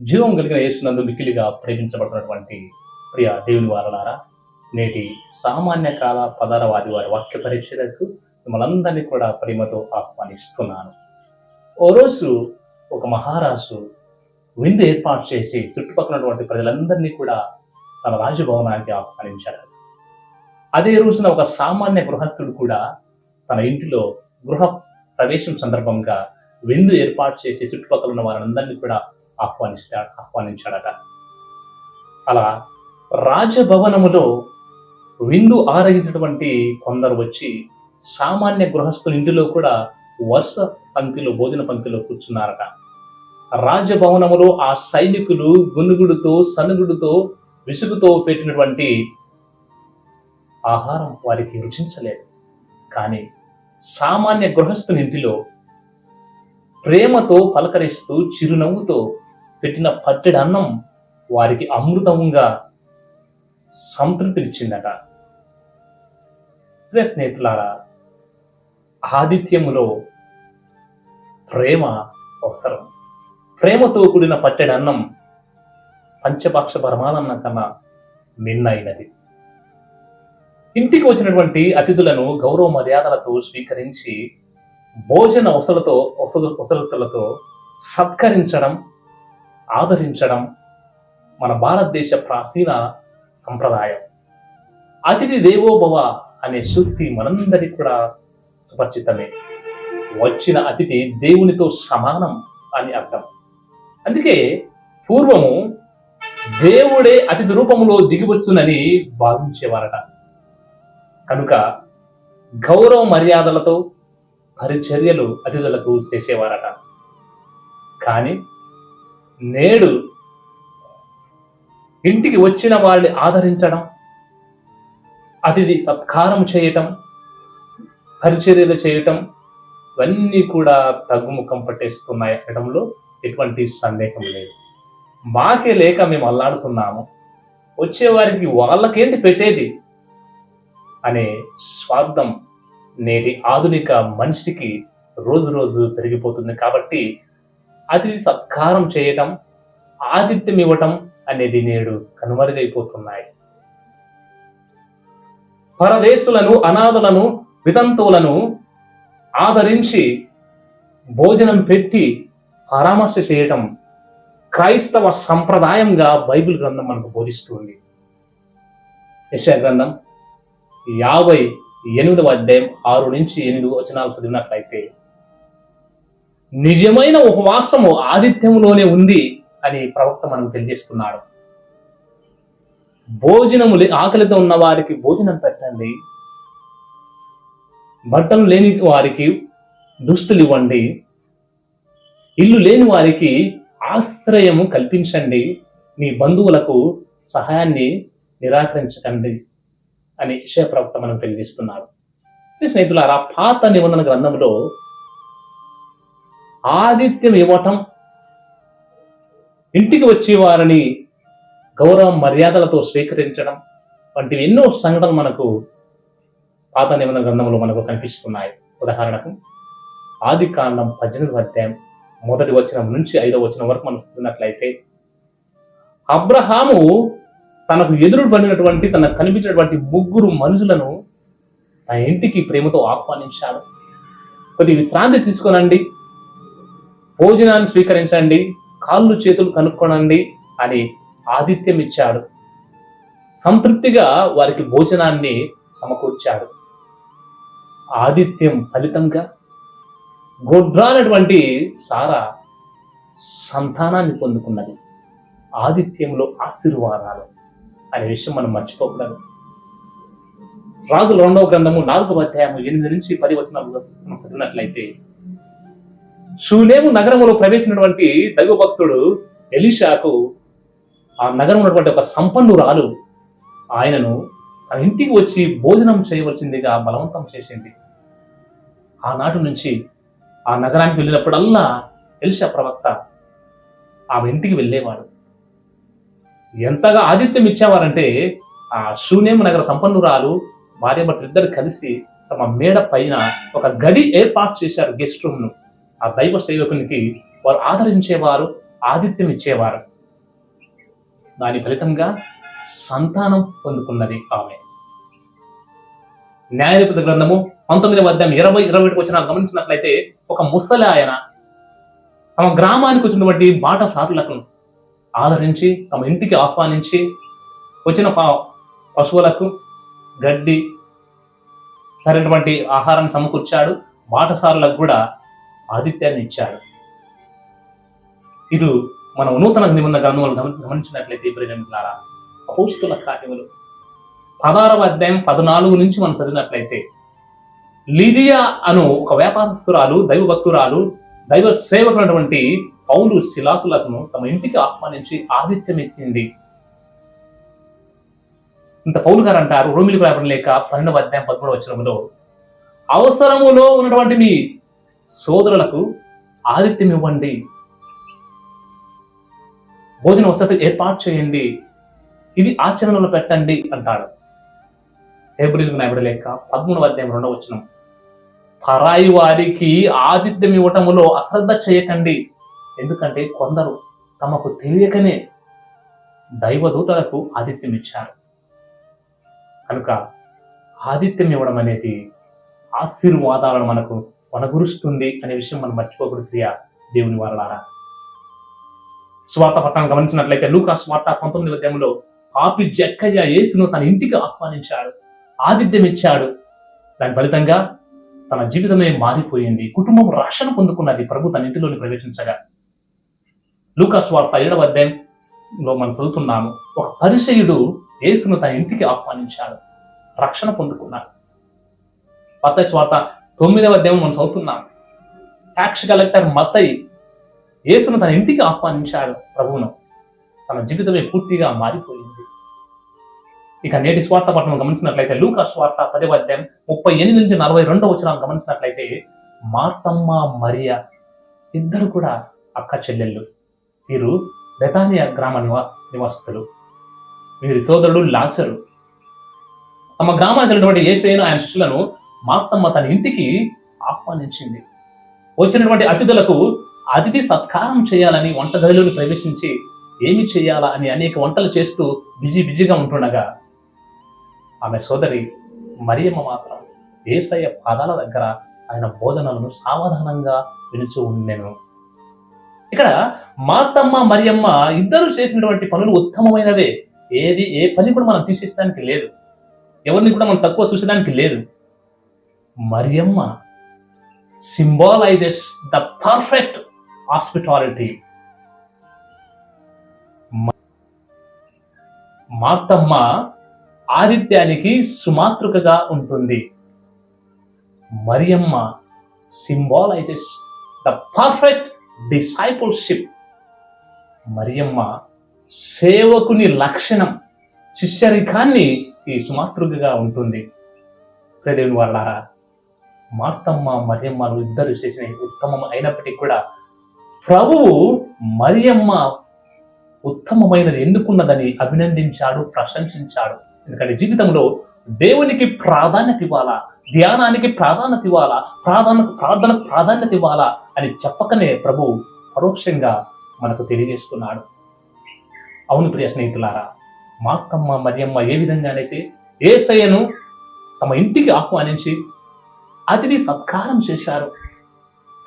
జీవం కలిగిన యేసునందు మిక్కిలిగా ప్రేమించబడుతున్నటువంటి ప్రియ దేవుని వారలారా నేటి సామాన్య కాల పదారవాది వారి వాక్య పరీక్షలకు మిమ్మల్ందరినీ కూడా ప్రేమతో ఆహ్వానిస్తున్నాను. ఓ రోజు ఒక మహారాజు విందు ఏర్పాటు చేసి చుట్టుపక్కల ఉన్నటువంటి ప్రజలందరినీ కూడా తన రాజభవనానికి ఆహ్వానించారు అదే రోజున ఒక సామాన్య గృహస్థుడు కూడా తన ఇంటిలో గృహ ప్రవేశం సందర్భంగా విందు ఏర్పాటు చేసి చుట్టుపక్కల ఉన్న వారందరినీ కూడా ఆహ్వానిస్తాడు ఆహ్వానించాడట. అలా రాజభవనములో విందు ఆరగించినటువంటి కొందరు వచ్చి సామాన్య గృహస్థుల ఇంటిలో కూడా వరుస పంక్తిలో భోజన పంక్తిలో కూర్చున్నారట. రాజభవనములో ఆ సైనికులు గునుగుడుతో సనుగుడుతో విసుగుతో పెట్టినటువంటి ఆహారం వారికి రుచించలేదు. కానీ సామాన్య గృహస్థుని ఇంటిలో ప్రేమతో పలకరిస్తూ చిరునవ్వుతో పెట్టిన పట్టెడు అన్నం వారికి అమృతంగా సంతృప్తినిచ్చిందట. ప్రియ స్నేహితులారా ఆదిత్యములో ప్రేమ అవసరం. ప్రేమతో కూడిన పట్టెడు అన్నం పంచపక్ష పరమానన్న కన్నా మిన్నైనది. ఇంటికి వచ్చినటువంటి అతిథులను గౌరవ మర్యాదలతో స్వీకరించి భోజన వసలతో వసలు సత్కరించడం ఆదరించడం మన భారతదేశ ప్రాచీన సంప్రదాయం. అతిథి దేవోభవ అనే సూక్తి మనందరికీ కూడా సుపరిచితమే. వచ్చిన అతిథి దేవునితో సమానం అని అర్థం. అందుకే పూర్వము దేవుడే అతిథి రూపంలో దిగివచ్చునని భావించేవారట. కనుక గౌరవ మర్యాదలతో పరిచర్యలు అతిథులకు చేసేవారట. కానీ నేడు ఇంటికి వచ్చిన వాళ్ళని ఆదరించడం అతిథి సత్కారం చేయటం పరిచర్యలు చేయటం ఇవన్నీ కూడా తగ్గుముఖం పట్టేస్తున్నాయి అనడంలో ఎటువంటి సందేహం లేదు. మాకే లేక మేము అల్లాడుతున్నాము. వచ్చేవారికి వాళ్ళకేంటి పెట్టేది? అనే స్వార్థం నేటి ఆధునిక మనిషికి రోజు రోజు పెరిగిపోతుంది కాబట్టి అతిథి సత్కారం చేయటం ఆతిథ్యం ఇవ్వటం అనేది నేడు కనుమరుగైపోతున్నాయి. పరదేశులను అనాథులను వితంతువులను ఆదరించి భోజనం పెట్టి పరామర్శ చేయటం క్రైస్తవ సంప్రదాయంగా బైబిల్ గ్రంథం మనకు బోధిస్తుంది. యశా గ్రంథం యాభై ఎనిమిదవ అధ్యాయం ఆరు నుంచి ఎనిమిది వచనాలు చదివినట్లయితే నిజమైన ఉపవాసము ఆదిత్యములోనే ఉంది అని ప్రవక్త మనకు తెలియజేస్తున్నాడు. భోజనము ఆకలితో ఉన్న వారికి భోజనం పెట్టండి. బట్టలు లేని వారికి దుస్తులు ఇవ్వండి. ఇల్లు లేని వారికి ఆశ్రయము కల్పించండి. మీ బంధువులకు సహాయాన్ని నిరాకరించకండి అని విషయ ప్రవక్త మనం తెలియజేస్తున్నారు స్నేహితులారా పాత నిబంధన గ్రంథంలో ఆతిథ్యం ఇవ్వటం ఇంటికి వచ్చే వారిని గౌరవ మర్యాదలతో స్వీకరించడం వంటివి ఎన్నో సంఘటనలు మనకు పాత నిబంధన గ్రంథంలో మనకు కనిపిస్తున్నాయి. ఉదాహరణకు ఆది కాండం పద్దెనిమిది అధ్యాయం మొదటి వచనం నుంచి ఐదవ వచనం వరకు మనం చూసినట్లయితే అబ్రహాము తనకు ఎదురు పడినటువంటి తనకు కనిపించినటువంటి ముగ్గురు మనుషులను తన ఇంటికి ప్రేమతో ఆహ్వానించాడు. కొద్ది విశ్రాంతి తీసుకోనండి. భోజనాన్ని స్వీకరించండి కాళ్ళు చేతులు కనుక్కోనండి అని ఆతిథ్యం ఇచ్చాడు. సంతృప్తిగా వారికి భోజనాన్ని సమకూర్చాడు. ఆదిత్యం ఫలితంగా గొడ్రానటువంటి సారా సంతానాన్ని పొందుకున్నది. ఆదిత్యంలో ఆశీర్వాదాలు అనే విషయం మనం మర్చిపోకూడదు. రాజుల రెండవ గ్రంథము నాలుగవ అధ్యాయము ఎనిమిది నుంచి పది వచనాలు మనం చదివినట్లయితే షూలేము నగరంలో ప్రవేశించినటువంటి దైవ భక్తుడు ఎలీషాకు ఆ నగరం ఉన్నటువంటి ఒక సంపన్నురాలు. ఆయనను తన ఇంటికి వచ్చి భోజనం చేయవలసిందిగా బలవంతం చేసింది. ఆనాటి నుంచి ఆ నగరానికి వెళ్ళినప్పుడల్లా ఎలిషా ప్రవక్త ఆమె ఇంటికి వెళ్ళేవాడు. ఎంతగా ఆతిథ్యం ఇచ్చేవారంటే ఆ శూన్యం నగర సంపన్నురాలు భార్య భర్తలు ఇద్దరు కలిసి తమ మేడ పైన ఒక గడి ఏర్పాటు చేశారు గెస్ట్ రూమ్ను ఆ దైవ సేవకునికి వారు ఆదరించేవారు ఆదిత్యం ఇచ్చేవారు. దాని ఫలితంగా సంతానం పొందుకున్నది ఆమె. న్యాయాధిపతి గ్రంథము పంతొమ్మిదవ అధ్యాయం ఇరవై ఇరవై ఒకటి వచ్చిన గమనించినట్లయితే ఒక ముసలి ఆయన తమ గ్రామానికి వచ్చినటువంటి బాటసారులకు ఆదరించి తమ ఇంటికి ఆహ్వానించి వచ్చిన పశువులకు గడ్డి సరైనటువంటి ఆహారాన్ని సమకూర్చాడు. బాటసారులకు కూడా ఆదిత్యాన్ని ఇచ్చాడు ఇది మన నూతన నిబంధన గ్రంథములు గమనించినట్లయితే ప్రజలారా అపోస్తుల కార్యములు. పదారవ అధ్యాయం పద్నాలుగు నుంచి మనం చదివినట్లయితే లిదియా అను ఒక వ్యాపారస్తురాలు దైవ భక్తురాలు దైవ సేవకునటువంటి పౌలు శిలాసులను తమ ఇంటికి ఆహ్వానించి ఆతిథ్యం ఇచ్చింది. ఇంత పౌలు గారు అంటారు రోమిలకు రావడం లేక పన్నెండవ అధ్యాయం పదమూడవ వచనములో అవసరములో ఉన్నటువంటి మీ సోదరులకు ఆతిథ్యం ఇవ్వండి భోజన వసతి ఏర్పాటు చేయండి. ఇది ఆచరణలో పెట్టండి అంటాడు. ఏప్రిల్ నాయకుడు లేక పదమూడవ అధ్యాయం రెండవ వచనం. పరాయి వారికి ఆతిథ్యం ఇవ్వటములో అశ్రద్ధ చేయకండి. ఎందుకంటే కొందరు తమకు తెలియకనే దైవదూతలకు ఆతిథ్యం ఇచ్చారు కనుక ఆతిథ్యం ఇవ్వడం అనేది ఆశీర్వాదాలను మనకు కొనగురుస్తుంది అనే విషయం మనం మర్చిపోకూడదు ప్రియ దేవుని వారలారా. స్వార్థ పట్టణం గమనించినట్లయితే లూకా స్వార్థ పంతొమ్మిది అధ్యాయంలో పాపి జక్కయ్య యేసును తన ఇంటికి ఆహ్వానించాడు ఆతిథ్యం ఇచ్చాడు. దాని ఫలితంగా తన జీవితమే మారిపోయింది. కుటుంబం రక్షణ పొందుకున్నది. ప్రభు తన ఇంటిలోని ప్రవేశించగా. లూకాస్ వార్త ఏడవ అధ్యాయంలో మనం చదువుతున్నాము. ఒక పరిచయుడు యేసును తన ఇంటికి ఆహ్వానించాడు. రక్షణ పొందుకున్నాడు. పత్త స్వార్థ తొమ్మిదవ అధ్యాయం మనం చదువుతున్నాం. ట్యాక్స్ కలెక్టర్ మత్తయి యేసును తన ఇంటికి ఆహ్వానించాడు ప్రభువును. తన జీవితమే పూర్తిగా మారిపోయింది. ఇక నేటి స్వార్థ పట్టణం గమనించినట్లయితే లూకా స్వార్థ పదవ అధ్యాయం ముప్పై ఎనిమిది నుంచి నలభై రెండవ వచ్చిన గమనించినట్లయితే మార్తమ్మ మరియ ఇద్దరు కూడా అక్క చెల్లెళ్ళు. వీరు బెతానియా గ్రామ నివా నివాసితులు. వీరి సోదరుడు లాచరు తమ గ్రామానికి వెళ్ళినటువంటి ఏసైన ఆయన శిష్యులను మాతమ్మ తన ఇంటికి ఆహ్వానించింది. వచ్చినటువంటి అతిథులకు అతిథి సత్కారం చేయాలని వంటగదిలోని ప్రవేశించి ఏమి చేయాలా అని అనేక వంటలు చేస్తూ బిజీ బిజీగా ఉంటుండగా ఆమె సోదరి మరియమ్మ మాత్రం ఏసయ్య పాదాల దగ్గర ఆయన బోధనలను సావధానంగా వినుచూ ఉండెను. ఇక్కడ మాతమ్మ మరియమ్మ ఇద్దరు చేసినటువంటి పనులు ఉత్తమమైనవే. ఏది ఏ పని కూడా మనం తీసేయడానికి లేదు. ఎవరిని కూడా మనం తక్కువ చూసేదానికి లేదు. Mariyamma symbolises the perfect hospitality Marthamma ఆదిత్యానికి సుమాతృకగా ఉంటుంది. Mariyamma symbolises the perfect discipleship Mariyamma సేవకుని లక్షణం శిష్యరికాన్ని ఈ సుమాతృకగా ఉంటుంది. దేవుని వాళ్ళారా మార్తమ్మ మరియమ్మలు ఇద్దరు చేసిన ఉత్తమం అయినప్పటికీ కూడా ప్రభువు మరియమ్మ ఉత్తమమైనది ఎందుకున్నదని అభినందించాడు ప్రశంసించాడు. ఎందుకంటే జీవితంలో దేవునికి ప్రాధాన్యత ఇవ్వాలా ధ్యానానికి ప్రాధాన్యత ఇవ్వాలా ప్రాధాన్య ప్రార్థనకు ప్రాధాన్యత ఇవ్వాలా అని చెప్పకనే ప్రభు పరోక్షంగా మనకు తెలియజేస్తున్నాడు. అవును ప్రియ స్నేహితులారా మాకమ్మ మరియమ్మ ఏ విధంగానైతే ఏసయ్యను తమ ఇంటికి ఆహ్వానించి అతిథి సత్కారం చేశారు.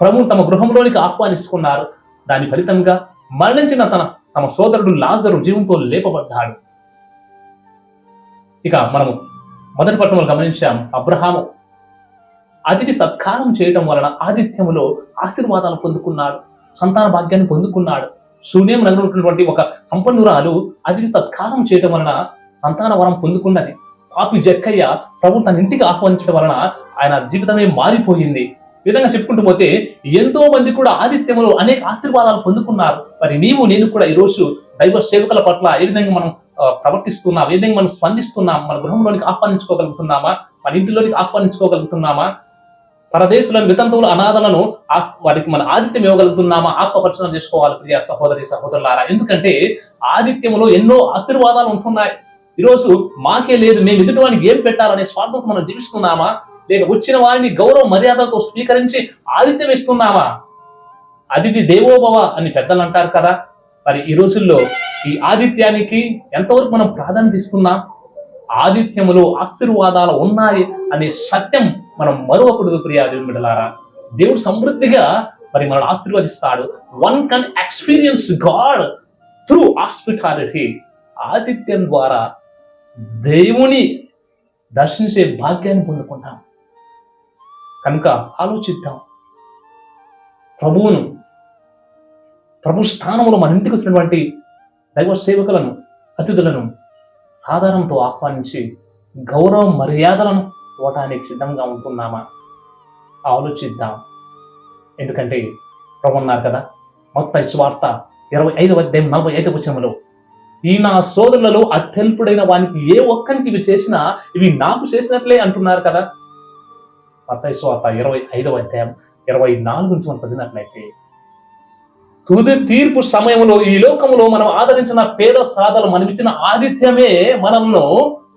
ప్రభు తమ గృహంలోనికి ఆహ్వానిస్తున్నారు. దాని ఫలితంగా మరణించిన తన తమ సోదరుడు లాజరు జీవంతో లేపబడ్డాడు. ఇక మనము మొదటి పట్టణంలో గమనించాం అబ్రహాము. అతిథి సత్కారం చేయటం వలన ఆతిథ్యములో ఆశీర్వాదాలు పొందుకున్నాడు. సంతాన భాగ్యాన్ని పొందుకున్నాడు. శూన్యం నగరున్నటువంటి ఒక సంపన్నురాలు అతిథి సత్కారం చేయటం వలన సంతాన వరం పొందుకున్నది. ఆపి జక్కయ్య ప్రభు తన ఇంటికి ఆహ్వానించడం వలన ఆయన జీవితమే మారిపోయింది. ఈ విధంగా చెప్పుకుంటూ పోతే ఎంతో మంది కూడా ఆదిత్యములు అనేక ఆశీర్వాదాలు పొందుకున్నారు. మరి నీవు నేను కూడా ఈరోజు దైవ సేవకుల పట్ల ఏ విధంగా మనం ప్రవర్తిస్తున్నాం ఏ విధంగా మనం స్పందిస్తున్నాం మన గృహంలోనికి ఆహ్వానించుకోగలుగుతున్నామా మన ఇంటిలోనికి ఆహ్వానించుకోగలుగుతున్నామా పరదేశులను వితంతువులు అనాథలను ఆ- వారికి మన ఆదిత్యం ఇవ్వగలుగుతున్నామా ఆత్మపరిచయం చేసుకోవాలి ప్రియ సహోదరి సహోదరులారా. ఎందుకంటే ఆదిత్యములో ఎన్నో ఆశీర్వాదాలు ఉంటున్నాయి. ఈరోజు మాకే లేదు మేము ఎదుటి వానికి ఏం పెట్టాలనే స్వార్థంతో మనం జీవిస్తున్నామా? లేక వచ్చిన వారిని గౌరవ మర్యాదలతో స్వీకరించి ఆదిత్యం ఇస్తున్నామా? అతిథి దేవోభవ అని పెద్దలు అంటారు కదా. మరి ఈ రోజుల్లో ఈ ఆదిత్యానికి ఎంతవరకు మనం ప్రాధాన్యత ఇస్తున్నాం? ఆదిత్యములో ఆశీర్వాదాలు ఉన్నాయి అనే సత్యం మనం మరొకడు ప్రియా దేవుని బిడ్డలారా దేవుడు సమృద్ధిగా మరి మనల్ని ఆశీర్వదిస్తాడు. One can experience God through hospitality ఆదిత్యం ద్వారా దేవుని దర్శించే భాగ్యాన్ని పొందుకుంటాం. కనుక ఆలోచిద్దాం. ప్రభువును ప్రభు స్థానంలో మన ఇంటికి వచ్చినటువంటి దైవ సేవకులను అతిథులను సాధారణంతో ఆహ్వానించి గౌరవ మర్యాదలను ఇవ్వటానికి సిద్ధంగా ఉంటున్నామా? ఆలోచిద్దాం. ఎందుకంటే ప్రభు అన్నారు కదా మొత్తం స్వార్త ఇరవై ఐదవ అధ్యాయం నలభై ఐదవ వచనంలో ఈ నా సోదరులలో అత్యల్పుడైన వానికి ఏ ఒక్కరికి ఇవి చేసినా ఇవి నాకు చేసినట్లే అంటున్నారు కదా. మొత్తం స్వార్త ఇరవై ఐదవ అధ్యాయం ఇరవై నాలుగు నుంచి మనం చదివినట్లయితే తుది తీర్పు సమయంలో ఈ లోకంలో మనం ఆదరించిన పేద సాధలు మనమిచ్చిన ఆతిథ్యమే మనల్ని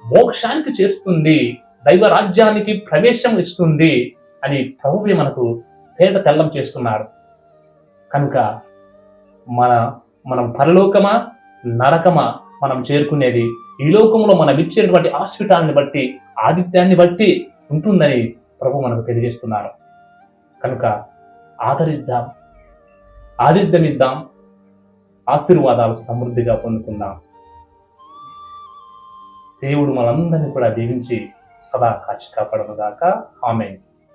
మోక్షానికి చేస్తుంది దైవ రాజ్యానికి ప్రవేశం ఇస్తుంది అని ప్రభువే మనకు పేద తెల్లం చేస్తున్నారు కనుక మన మనం పరలోకమా? నరకమా మనం చేరుకునేది? ఈ లోకంలో మనం ఇచ్చేటువంటి హాస్పిటాల్ని బట్టి ఆదిత్యాన్ని బట్టి ఉంటుందని ప్రభు మనకు తెలియజేస్తున్నారు. కనుక ఆదరిద్దాం ఆదిత్యమిద్దాం ఆశీర్వాదాలు సమృద్ధిగా పొందుకుందాం. దేవుడు మనందరినీ కూడా దీవించి సదా కాచి కాపాడముగాక ఆమె